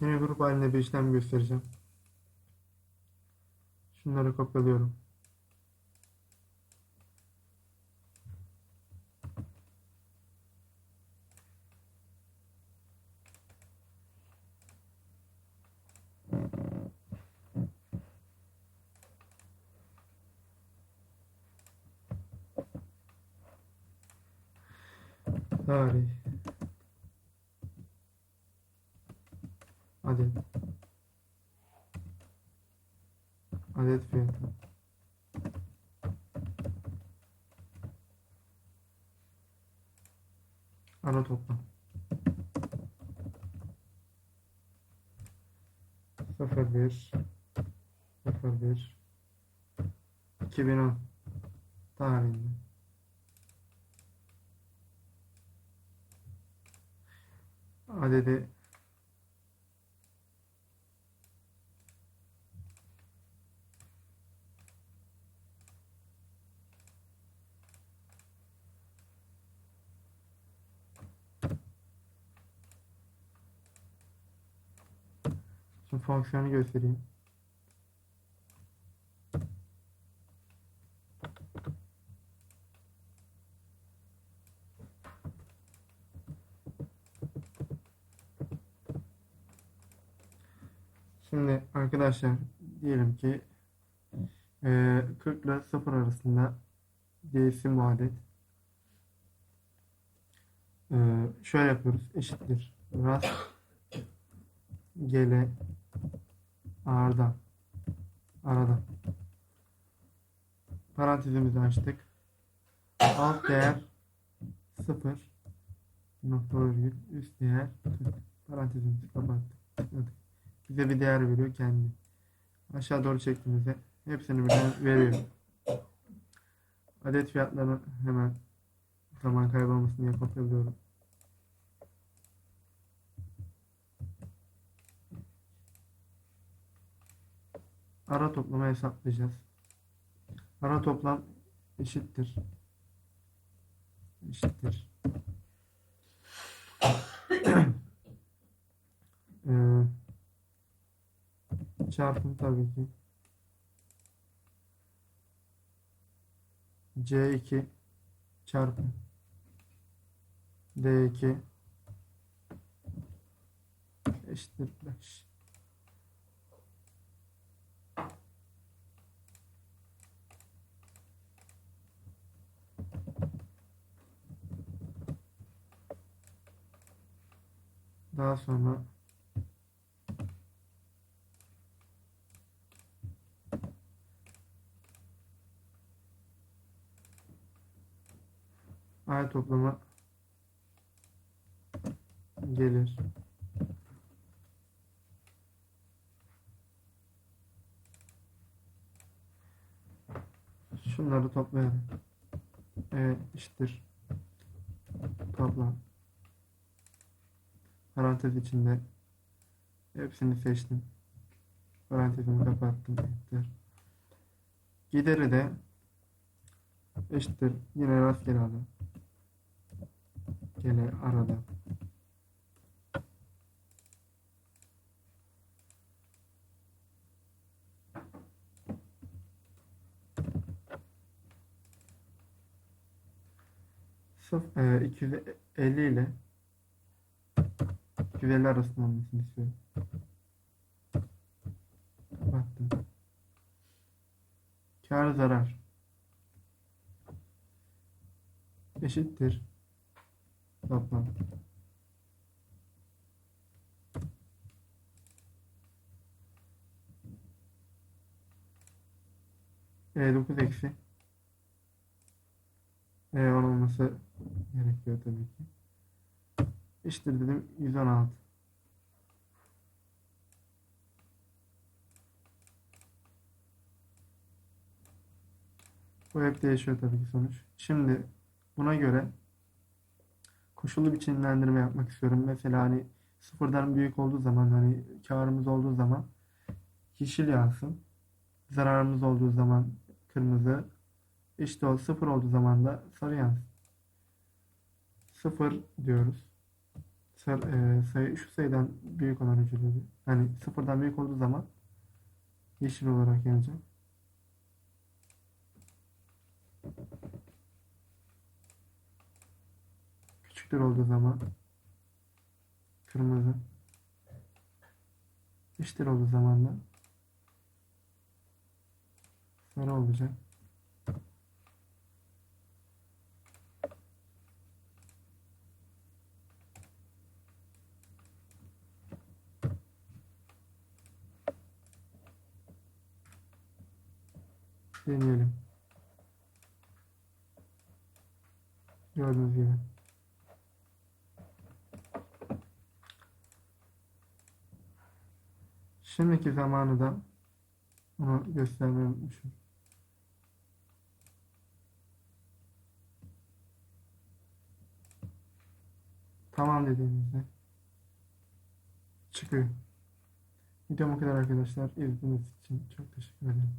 Yine grup halinde bir işlem göstereceğim. Şunları kopyalıyorum. Tarih. Adet. Adet fiyatı. Ara toplam. Sıfır bir. Sıfır bir. 2010 tarihinde. Adedi fonksiyonu göstereyim. Şimdi arkadaşlar diyelim ki eee 40 ile 0 arasında değilsin bu adet. Eee, şöyle yapıyoruz. Eşittir. Rast gele ağırdan aradan parantezimizi açtık. Alt değer 0 nokta virgül üst değer 40 parantezimizi kapattık. Tıkladık. Bize bir değer veriyor kendi. Aşağı doğru çektiğimizde hepsini birden veriyor. Adet fiyatlarını hemen zaman kaybolmasın diye kopyalıyorum. Ara toplama hesaplayacağız. Ara toplam eşittir. Eşittir. Ee, çarpım tabii ki. C2 çarpı D2 eşittir 5. Daha sonra ay toplama gelir. Şunları toplayalım. E eşittir. Toplam. Parantez içinde hepsini seçtim. Parantezimi kapattım. Enter. Gideri de eşittir. Yine rastgele alalım. Gene arada. Sıf, e, 250 ile 250 arasında olmasını istiyorum. Kapattım. Kar zarar. Eşittir. Toplam. E9 eksi. E10 olması gerekiyor tabii ki. İşte dedim 116. Bu hep değişiyor tabii ki sonuç. Şimdi buna göre koşullu biçimlendirme yapmak istiyorum. Mesela hani sıfırdan büyük olduğu zaman hani karımız olduğu zaman yeşil yansın. Zararımız olduğu zaman kırmızı. Eşit ol sıfır olduğu zaman da sarı yansın. Sıfır diyoruz. Sar- e, sayı, şu sayıdan büyük olan hücreleri. Hani sıfırdan büyük olduğu zaman yeşil olarak yanacak. Küçüktür olduğu zaman kırmızı. Eşittir olduğu zaman da sarı olacak. Deneyelim. Gördüğünüz gibi. Şimdiki zamanı da onu göstermeyi unutmuşum. Tamam dediğimizde çıkıyor. Videom bu kadar arkadaşlar. İzlediğiniz için çok teşekkür ederim.